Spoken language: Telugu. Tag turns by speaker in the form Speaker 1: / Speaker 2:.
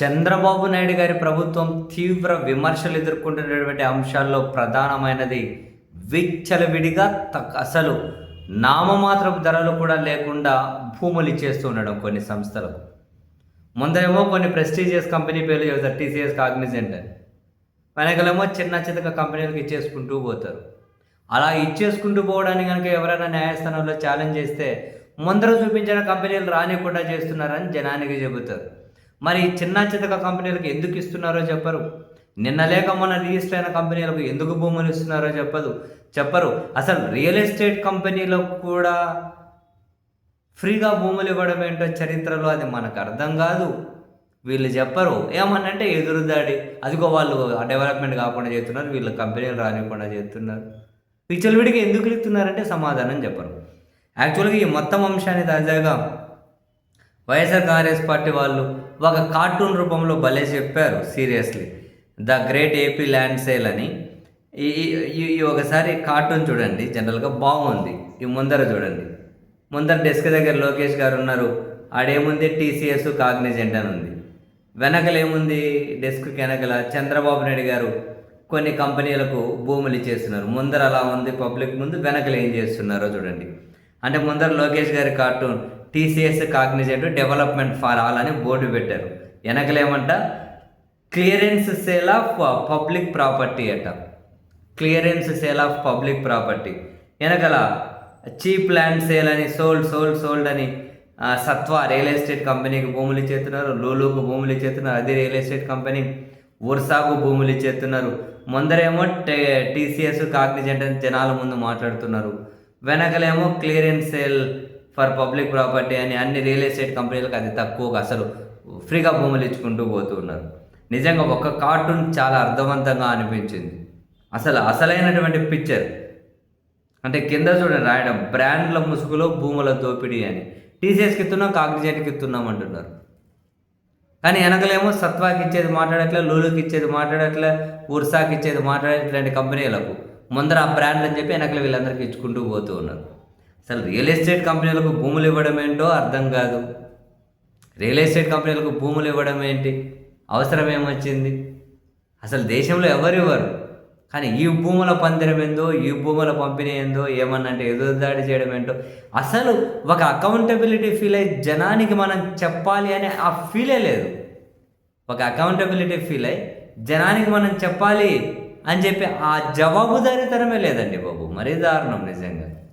Speaker 1: చంద్రబాబు నాయుడు గారి ప్రభుత్వం తీవ్ర విమర్శలు ఎదుర్కొంటున్నటువంటి అంశాల్లో ప్రధానమైనది విచ్చలవిడిగా తక్ అసలు నామమాత్రపు ధరలు కూడా లేకుండా భూములు ఇచ్చేస్తూ ఉండడం కొన్ని సంస్థలకు. ముందరేమో కొన్ని ప్రెస్టీజియస్ కంపెనీ పేర్లు చెబుతారు టీసీఎస్ కాగ్నిజెంట్ అని. వెనకలేమో చిన్న చితక కంపెనీలకు ఇచ్చేసుకుంటూ పోతారు. అలా ఇచ్చేసుకుంటూ పోవడానికి కనుక ఎవరైనా న్యాయస్థానంలో ఛాలెంజ్ చేస్తే ముందర చూపించిన కంపెనీలు రానికుండా చేస్తున్నారని జనానికి చెబుతారు. మరి చిన్న చితక కంపెనీలకు ఎందుకు ఇస్తున్నారో చెప్పరు. నిన్న లేక మొన్న రిజిస్టర్ అయిన కంపెనీలకు ఎందుకు భూములు ఇస్తున్నారో చెప్పదు. చెప్పరు. అసలు రియల్ ఎస్టేట్ కంపెనీలకు కూడా ఫ్రీగా భూములు ఇవ్వడం ఏంటో చరిత్రలో అది మనకు అర్థం కాదు. వీళ్ళు చెప్పరు. ఏమన్నంటే ఎదురుదాడి. అదిగో వాళ్ళు డెవలప్మెంట్ కాకుండా చేస్తున్నారు. వీళ్ళు కంపెనీలు రానివ్వకుండా చేస్తున్నారు. విడికి ఎందుకు ఇస్తున్నారంటే సమాధానం చెప్పరు. యాక్చువల్గా ఈ మొత్తం అంశాన్ని తాజాగా వైఎస్ఆర్ కాంగ్రెస్ పార్టీ వాళ్ళు ఒక కార్టూన్ రూపంలో భలే చెప్పారు seriously. The great AP land sale అని. ఈ ఈ- ఒకసారి కార్టూన్ చూడండి జనరల్గా బాగుంది. ఈ ముందర చూడండి. ముందర డెస్క్ దగ్గర లోకేష్ గారు ఉన్నారు. ఆడేముంది టీసీఎస్ కాగ్నిజెంట్ అని ఉంది. వెనకలేముంది డెస్క్ వెనకల చంద్రబాబు నాయుడు గారు కొన్ని కంపెనీలకు భూములు ఇచ్చేస్తున్నారు. ముందర అలా ఉంది పబ్లిక్ ముందు వెనకలు ఏం చేస్తున్నారో చూడండి. అంటే ముందర లోకేష్ గారి cartoon TCS Cognizant development for all అని బోర్డు పెట్టారు. వెనకలేమంట? Clearance sale of public property అట. Clearance sale of public property వెనకల చీప్ ల్యాండ్ సేల్ అని సోల్డ్ సోల్డ్ సోల్డ్ అని సత్వా రియల్ ఎస్టేట్ కంపెనీకి భూములు ఇచ్చేస్తున్నారు లూలుకు భూములు ఇచ్చేస్తున్నారు అది రియల్ ఎస్టేట్ కంపెనీ ఉర్సాకు భూములు ఇచ్చేస్తున్నారు. ముందరేమో టే టీసీఎస్ కాగ్నిజెంట్ అని జనాల ముందు మాట్లాడుతున్నారు. వెనకలేమో clearance sale for public property అని అన్ని రియల్ ఎస్టేట్ కంపెనీలకు అది తక్కువగా అసలు ఫ్రీగా భూములు ఇచ్చుకుంటూ పోతూ ఉన్నారు. నిజంగా ఒక కార్టూన్ చాలా అర్థవంతంగా అనిపించింది. అసలు అసలైనటువంటి పిక్చర్ అంటే కింద చూడండి రాయడం బ్రాండ్ల ముసుగులో భూముల దోపిడీ అని. టీసీఎస్కి ఇస్తున్నాం కాగ్నిజెంట్కి ఇస్తున్నాం అంటున్నారు. కానీ వెనకలేమో సత్వాకి ఇచ్చేది మాట్లాడట్లే లూలుకి ఇచ్చేది మాట్లాడట్లే ఉర్సాకి ఇచ్చేది మాట్లాడేట్లాంటి కంపెనీలకు ముందర ఆ బ్రాండ్ అని చెప్పి వెనకలు వీళ్ళందరికీ ఇచ్చుకుంటూ పోతూ ఉన్నారు. అసలు రియల్ ఎస్టేట్ కంపెనీలకు భూములు ఇవ్వడం ఏంటో అర్థం కాదు. రియల్ ఎస్టేట్ కంపెనీలకు భూములు ఇవ్వడం ఏంటి? అవసరం ఏమొచ్చింది? అసలు దేశంలో ఎవరు ఇవ్వరు? కానీ ఈ భూముల పందిరం ఏందో ఈ భూముల పంపిణీ ఏందో ఏమన్నంటే ఎదురుదాడి చేయడం ఏంటో? అసలు ఒక అకౌంటబిలిటీ ఫీల్ అయ్యి జనానికి మనం చెప్పాలి అనే ఆ ఫీలే లేదు. ఒక అకౌంటబిలిటీ ఫీల్ అయ్యి జనానికి మనం చెప్పాలి అని చెప్పి ఆ జవాబుదారీతనమే లేదండి బాబు. మరీ దారుణం నిజంగా.